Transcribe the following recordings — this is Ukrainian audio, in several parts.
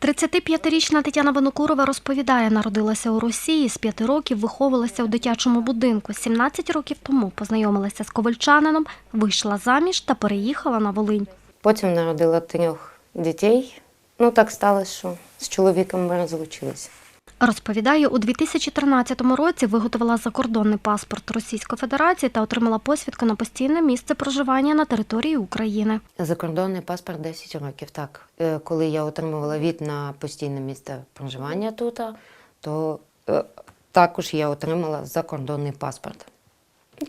35-річна Тетяна Винокурова розповідає, народилася у Росії, з 5 років виховувалася у дитячому будинку. 17 років тому познайомилася з ковальчанином, вийшла заміж та переїхала на Волинь. Потім народила трьох дітей. Ну так сталося, що з чоловіком ми розлучилися. Розповідає, у 2013 році виготовила закордонний паспорт Російської Федерації та отримала посвідку на постійне місце проживання на території України. Закордонний паспорт 10 років. Так, Е, коли я отримувала від на постійне місце проживання тут, то е, також я отримала закордонний паспорт.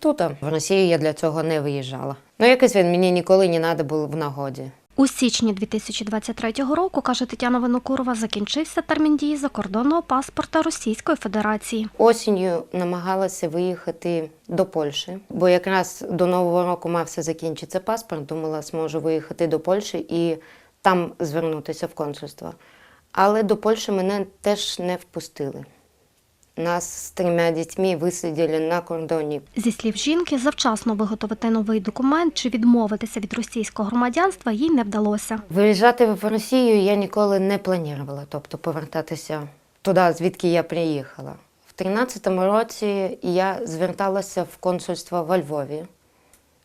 Тут в Росію я для цього не виїжджала. Ну, якось він мені ніколи не треба було в нагоді. У січні 2023 року, каже Тетяна Винокурова, закінчився термін дії закордонного паспорта Російської Федерації. Осінню намагалася виїхати до Польщі, бо якраз до Нового року мався закінчитися паспорт. Думала, зможу виїхати до Польщі і там звернутися в консульство. Але до Польщі мене теж не впустили. Нас з трьома дітьми висиділи на кордоні. Зі слів жінки, завчасно виготовити новий документ чи відмовитися від російського громадянства їй не вдалося. Виїжджати в Росію я ніколи не планувала, тобто повертатися туди, звідки я приїхала. В 13-му році я зверталася в консульство во Львові,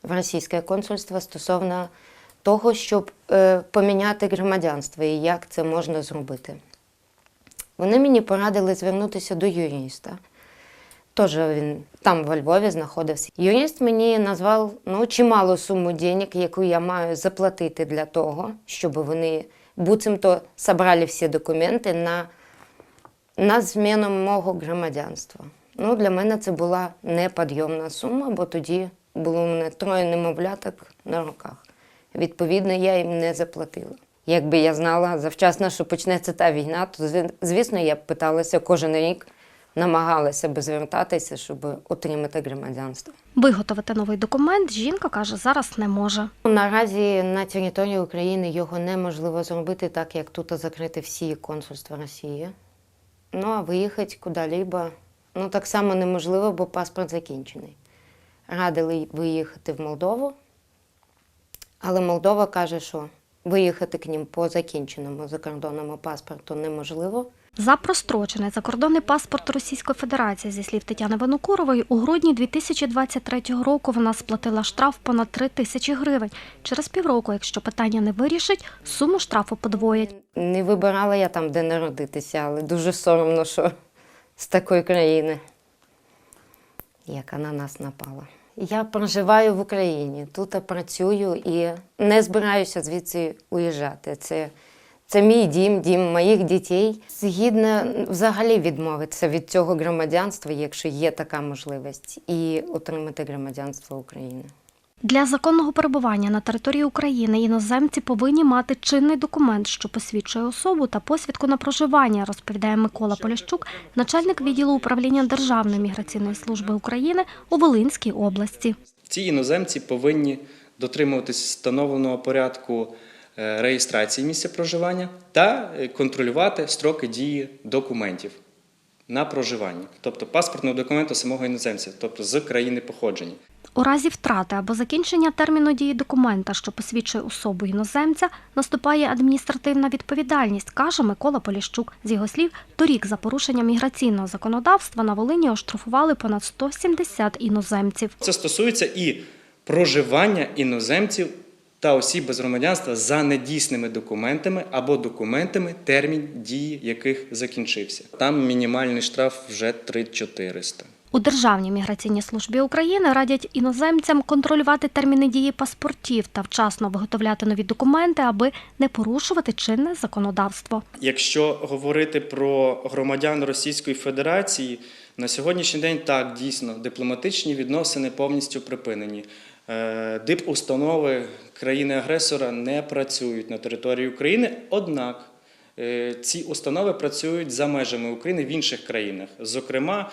в російське консульство стосовно того, щоб е, поміняти громадянство і як це можна зробити. Вони мені порадили звернутися до юриста. Теж він там во Львові знаходився. Юрист мені назвав ну, чималу суму денег, яку я маю заплатити для того, щоб вони буцімто зібрали всі документи на, на зміну мого громадянства. Ну, для мене це була неподйомна сума, бо тоді було у мене троє немовляток на руках. Відповідно, я їм не заплатила. Якби я знала завчасно, що почнеться та війна, то звісно, я б питалася кожен рік, намагалася би звертатися, щоб отримати громадянство. Виготовити новий документ жінка каже, зараз не може. Наразі на території України його неможливо зробити, так як тут закриті всі консульства Росії. Ну а виїхати куди-либо ну, так само неможливо, бо паспорт закінчений. Радили виїхати в Молдову, але Молдова каже, що виїхати к ним по закінченому закордонному паспорту неможливо. За прострочений закордонний паспорт Російської Федерації, зі слів Тетяни Винокурової, у грудні 2023 року вона сплатила штраф понад 3 тисячі гривень. Через півроку, якщо питання не вирішить, суму штрафу подвоять. Не вибирала я там, де народитися, але дуже соромно, що з такої країни, яка на нас напала. Я проживаю в Україні, тут працюю і не збираюся звідси уїжджати. Це, це мій дім, дім моїх дітей. Згідно взагалі відмовитися від цього громадянства, якщо є така можливість, і отримати громадянство України. Для законного перебування на території України іноземці повинні мати чинний документ, що посвідчує особу та посвідку на проживання, розповідає Микола Поліщук, начальник відділу управління Державної міграційної служби України у Волинській області. Ці іноземці повинні дотримуватись встановленого порядку е, реєстрації місця проживання та е, контролювати строки дії документів на проживання, тобто паспортного документу самого іноземця, тобто з країни походження. У разі втрати або закінчення терміну дії документа, що посвідчує особу іноземця, наступає адміністративна відповідальність, каже Микола Поліщук. З його слів, торік за порушення міграційного законодавства на Волині оштрафували понад 170 іноземців. Це стосується і проживання іноземців та осіб без громадянства за недійсними документами або документами, термін дії яких закінчився. Там мінімальний штраф вже 3400. У Державній міграційній службі України радять іноземцям контролювати терміни дії паспортів та вчасно виготовляти нові документи, аби не порушувати чинне законодавство. Якщо говорити про громадян Російської Федерації, на сьогоднішній день так дійсно дипломатичні відносини повністю припинені. Е, Дипустанови країни-агресора не працюють на території України, однак е, ці установи працюють за межами України в інших країнах, зокрема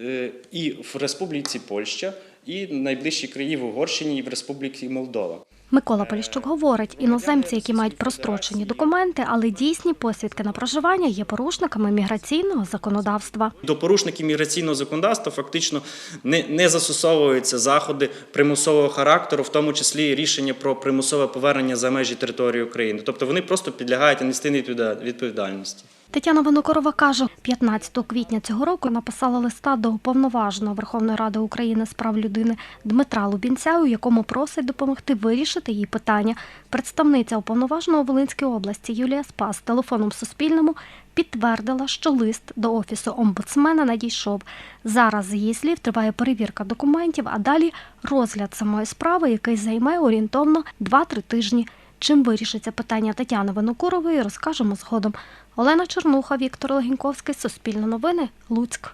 е, і в Республіці Польща, і найближчі краї в Угорщині і в Республіці Молдова. Микола Поліщук говорить, іноземці, які мають прострочені документи, але дійсні посвідки на проживання, є порушниками міграційного законодавства. До порушників міграційного законодавства фактично не, не застосовуються заходи примусового характеру, в тому числі рішення про примусове повернення за межі території України. Тобто вони просто підлягають адміністративній відповіда- відповідальності. Тетяна Винокорова каже, 15 квітня цього року написала листа до уповноваженого Верховної Ради України з прав людини Дмитра Лубінця, у якому просить допомогти вирішити її питання. Представниця уповноваженого Волинській області Юлія Спас телефоном Суспільному підтвердила, що лист до офісу омбудсмена надійшов. Зараз, з її слів, триває перевірка документів, а далі розгляд самої справи, який займе орієнтовно 2-3 тижні. Чим вирішиться питання Тетяни Винокурової, розкажемо згодом. Олена Чернуха, Віктор Легіньковський, Суспільне новини, Луцьк.